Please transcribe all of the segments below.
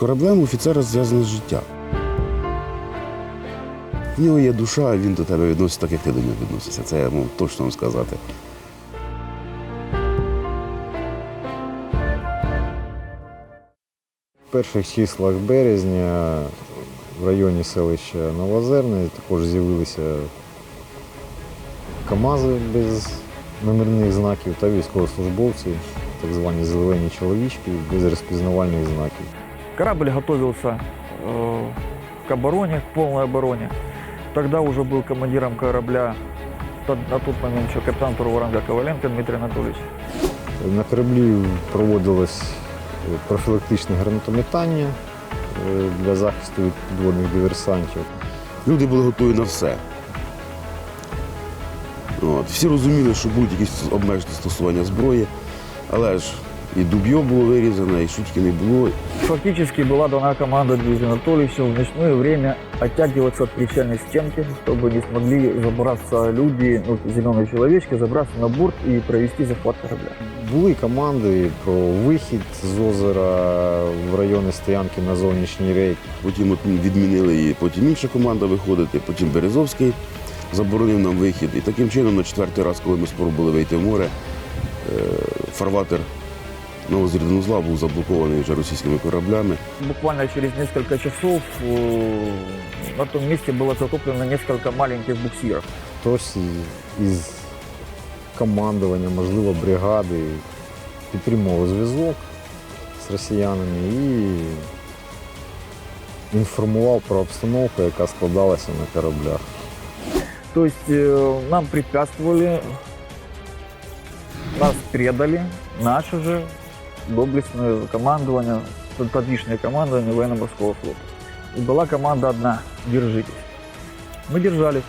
кораблем офіцера зв'язане життя. В нього є душа, а він до тебе відноситься так, як ти до нього відносишся. Це я можу точно вам сказати. В перших числах березня в районі селища Новозерне також з'явилися КАМАЗи без номерних знаків та військовослужбовці, так звані зелені чоловічки без розпізнавальних знаків. Корабль готовился э, к обороне, к полной обороне. Тогда уже был командиром корабля на тот момент еще капитан второго ранга Коваленко Дмитрий Анатольевич. На кораблі проводилось е, профілактичне гранатометання е, для захисту від підводних диверсантів. Люди були готові на все. От. Всі розуміли, що будуть якісь обмежені застосування зброї, але ж і дуб'йо було вирізане, і шутки не було. Фактически была дана команда Дмитрию Анатольевичу в ночное время оттягиваться от причальной стенки, чтобы не смогли забраться люди, ну, зеленые человечки, забраться на борт и провести захват корабля. Були команди про вихід з озера в райони стоянки на зовнішній рейд. Потім от відмінили її, потім інша команда виходити, потім Березовський заборонив нам вихід. І таким чином, на четвертий раз, коли ми спробували вийти в море, е, фарватер Новозріднозла був заблокований вже російськими кораблями. Буквально через несколько часов э, на том месте было затоплено несколько маленьких буксиров. Хтось із командування, можливо, бригади підтримував зв'язок з росіянами і інформував про обстановку, яка складалася на кораблях. То есть э, нам препятствовали, нас предали наше же доблестное командование, подвижное командование военно-морского флота. И была команда одна – держитесь. Мы держались.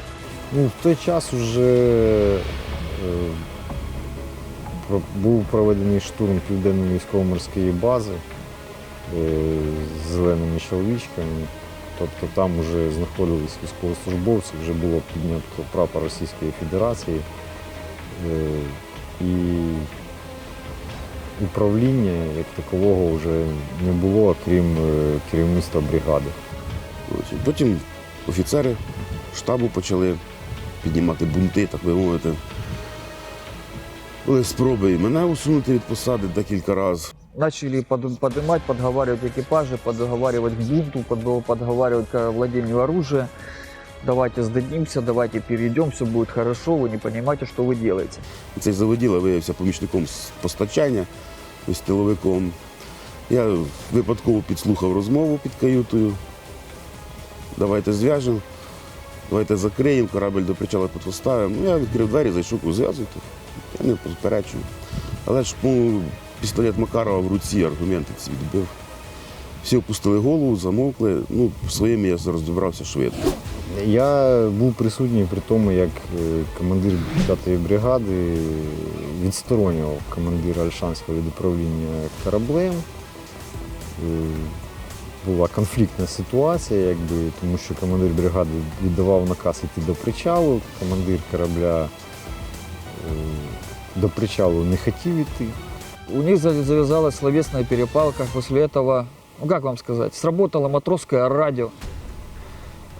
Ну, в той час вже е, був проведений штурм південної військово-морської бази е, з зеленими чоловічками. Тобто там вже знаходились військовослужбовці, вже було піднято прапор Російської Федерації. Е, І управління як такового вже не було, крім е, керівництва бригади. Потім офіцери штабу почали піднімати бунти, так би мовити. Були спроби і мене усунути від посади декілька разів. Начали под- поднимать, подговаривать экипажи, подговаривать к бунту, под- подговаривать к владению оружия. Давайте сдадимся, давайте перейдем, все будет хорошо, вы не понимаете, что вы делаете. Цей заводіла виявився помічником з постачання, ось тиловиком. Я випадково підслухав розмову під каютою. Давайте зв'яжемо, давайте закриємо, корабль до причала підпоставимо. Ну, я відкрив двері, зайшов, кажу, зв'язуйте. Я не заперечую. Але ж ну, пістолет Макарова в руці, аргументи ці відбив. Всі опустили голову, замовкли. Ну, своїми я розібрався швидко. Я був присутній при тому, як е, командир 5-ї бригади відсторонював командира Альшанського від управління кораблем. Е, Була конфліктна ситуація, якби, тому що командир бригади віддавав наказ йти до причалу, командир корабля е, до причалу не хотів йти. У них за- завязалась словесная перепалка. После этого, ну как вам сказать, сработало матросское радио.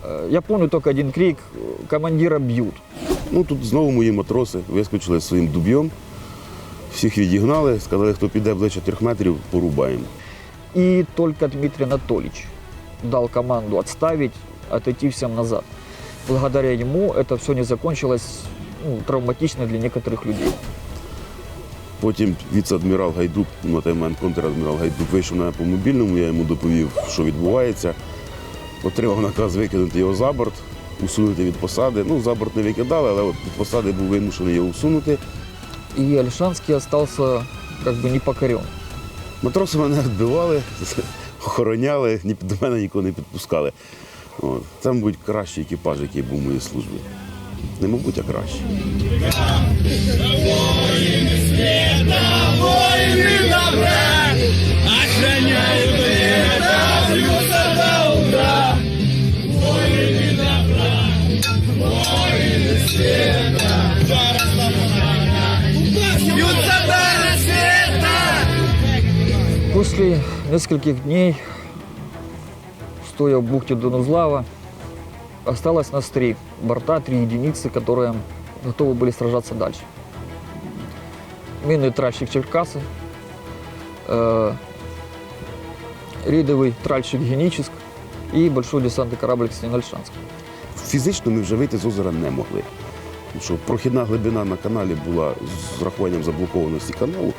Э, Я помню только один крик э, «командира бьют». Ну тут знову мої матроси вискочили зі своїм дуб'єм, всіх відігнали, сказали, хто піде ближче трьох метрів, порубаємо. И только Дмитрий Анатольевич дал команду отставить, отойти всем назад. Благодаря ему это все не закончилось ну, травматично для некоторых людей. Потім віце-адмірал Гайдук, на той момент контр-адмірал Гайдук вийшов на по мобільному, я йому доповів, що відбувається. Отримав наказ викинути його за борт, усунути від посади. Ну, за борт не викидали, але от від посади був вимушений його усунути. И Альшанский остался как бы непокорен. Матроси мене відбивали, охороняли, ні до мене нікого не підпускали. От. Це, мабуть, кращий екіпаж, який був в моїй службі. Не мабуть, а кращий. После нескольких дней стоя в бухте Донузлава, осталось нас три борта, три единицы, которые готовы были сражаться дальше. Минный тральщик Черкасы, э, рейдовый тральщик Геническ и большой десантный корабль Ксенин-Ольшанск. Фізично ми вже вийти з озера не могли. Тому що прохідна глибина на каналі була з рахуванням заблокованості каналу,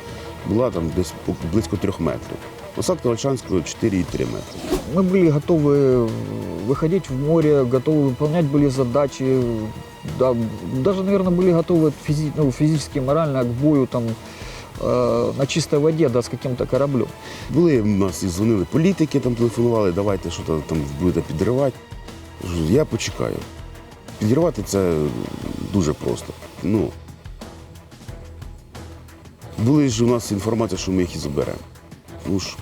була там десь близько трьох метрів. Посадка Ольшанського 4,3 метри. Мы были готовы выходить в море, готовы выполнять были задачи, да, даже, наверное, были готовы физи- ну, физически и морально к бою там, э, на чистой воде да, с каким-то кораблем. Були в нас і дзвонили політики, там телефонували, давайте що там будете підривати. Кажу, Я почекаю. Підірвати це дуже просто. Ну, були ж у нас інформація, що ми їх і заберемо. Ну ж,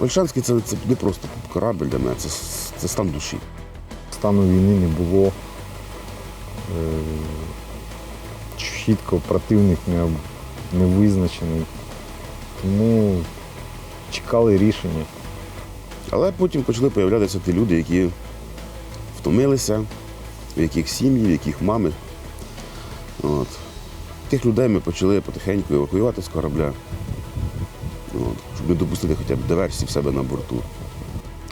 Ольшанський це, це не просто корабль для мене, це, це стан душі. Стану війни не було. Е, Чітко противник не, не визначений. Тому чекали рішення. Але потім почали з'являтися ті люди, які втомилися, в яких сім'ї, в яких мами. От. Тих людей ми почали потихеньку евакуювати з корабля, от, щоб не допустити хоча б диверсії в себе на борту.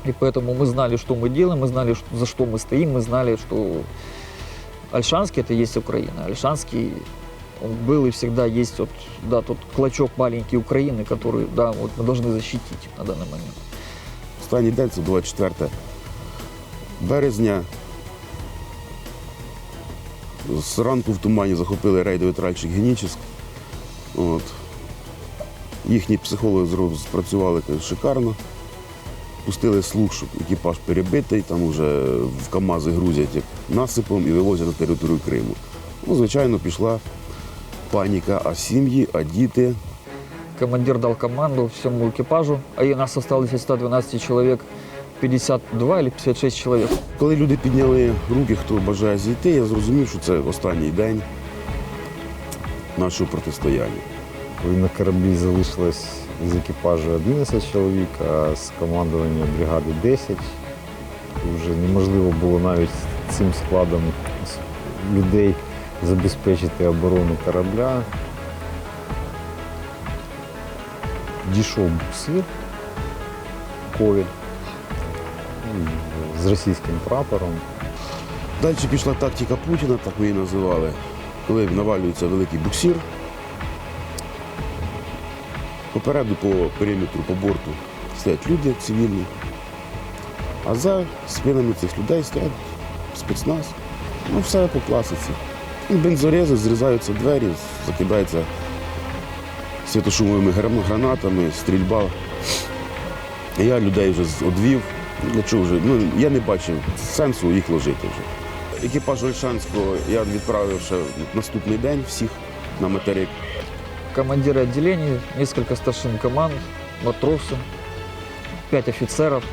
И поэтому мы знали, что мы делаем, мы знали, что- за что мы стоим, мы знали, что Альшанский это и есть Украина. Альшанский он был и всегда есть вот, да, тот клочок маленький Украины, который да, вот мы должны защитить на данный момент. Останній день це 24 березня. З ранку в тумані захопили рейдовий тральщик Генічеськ. От. Їхні психологи спрацювали шикарно. Пустили слух, що екіпаж перебитий, там вже в КАМАЗи грузять як насипом і вивозять на територію Криму. Ну, звичайно, пішла паніка, а сім'ї, а діти. Командир дал команду всему экипажу, а и нас из 112 человек 52 или 56 человек. Коли люди підняли руки, хто бажає зійти, я зрозумів, що це останній день нашого протистояння. Коли на кораблі залишилось з екіпажу 11 чоловік, а з командування бригади 10, вже неможливо було навіть цим складом людей забезпечити оборону корабля. Дійшов буксир, ковід ну, з російським прапором. Далі пішла тактика Путіна, так ми її називали, коли навалюється великий буксир. Попереду по периметру, по борту стоять люди цивільні, а за спинами цих людей стоять спецназ. Ну, все по класиці. Бензорези, зрізаються двері, закидаються світошумовими гранатами, стрільба. Я людей вже одвів. Для чого вже? Ну, я не бачив сенсу їх ложити вже. Екіпаж Ольшанського я відправив ще наступний день всіх на материк. Командиры отделений, несколько старшин команд, матросы, пять офицеров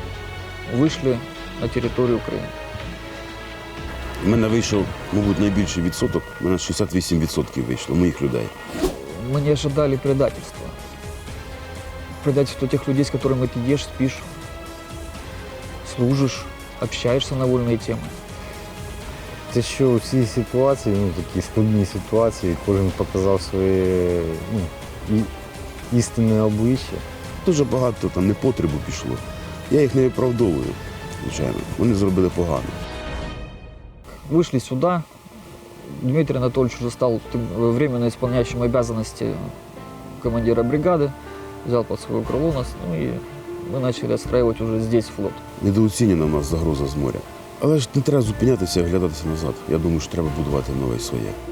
вышли на территорию Украины. У мене вийшов, мабуть, найбільший відсоток. У мене 68% вийшло моїх людей. Мы не ожидали предательства. Предательство тех людей, с которыми ты ешь, спишь, служишь, общаешься на вольные темы. Те, що у цій ситуації, ну такі складні ситуації, кожен показав своє ну, і, істинне обличчя. Дуже багато там непотребу пішло. Я їх не виправдовую, звичайно. Вони зробили погано. Вышли сюда. Дмитрий Анатольевич уже стал тем- временно исполняющим обязанности командира бригады, взял под свое крыло нас, ну и мы почали отстраивать уже здесь флот. Недооцінена нас загроза з моря. Але ж не треба зупинятися і оглядатися назад. Я думаю, що треба будувати нове своє.